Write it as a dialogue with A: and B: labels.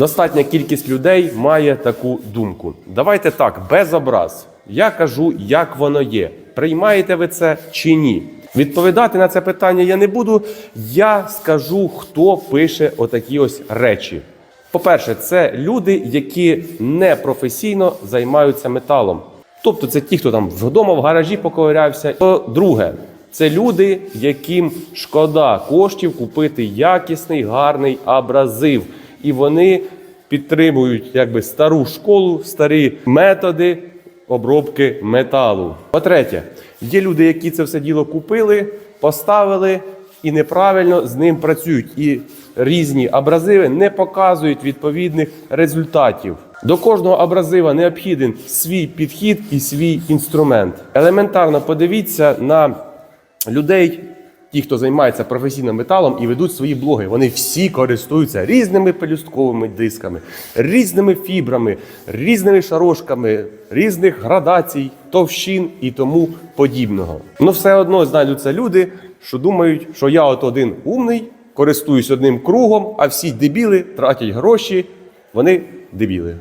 A: Достатня кількість людей має таку думку. Давайте так, без образ. Я кажу, як воно є. Приймаєте ви це чи ні? Відповідати на це питання я не буду. Я скажу, хто пише отакі ось речі. По-перше, це люди, які не професійно займаються металом. Тобто це ті, хто там вдома в гаражі поковирявся. По-друге, це люди, яким шкода коштів купити якісний, гарний абразив. І вони підтримують якби стару школу, старі методи обробки металу. По-третє, є люди, які це все діло купили, поставили і неправильно з ним працюють. І різні абразиви не показують відповідних результатів. До кожного абразива необхіден свій підхід і свій інструмент. Елементарно подивіться на людей, ті, хто займається професійним металом і ведуть свої блоги. Вони всі користуються різними пелюстковими дисками, різними фібрами, різними шарошками, різних градацій, товщин і тому подібного. Ну все одно знайдуться люди, що думають, що я от один умний, користуюсь одним кругом, а всі дебіли тратять гроші. Вони дебіли.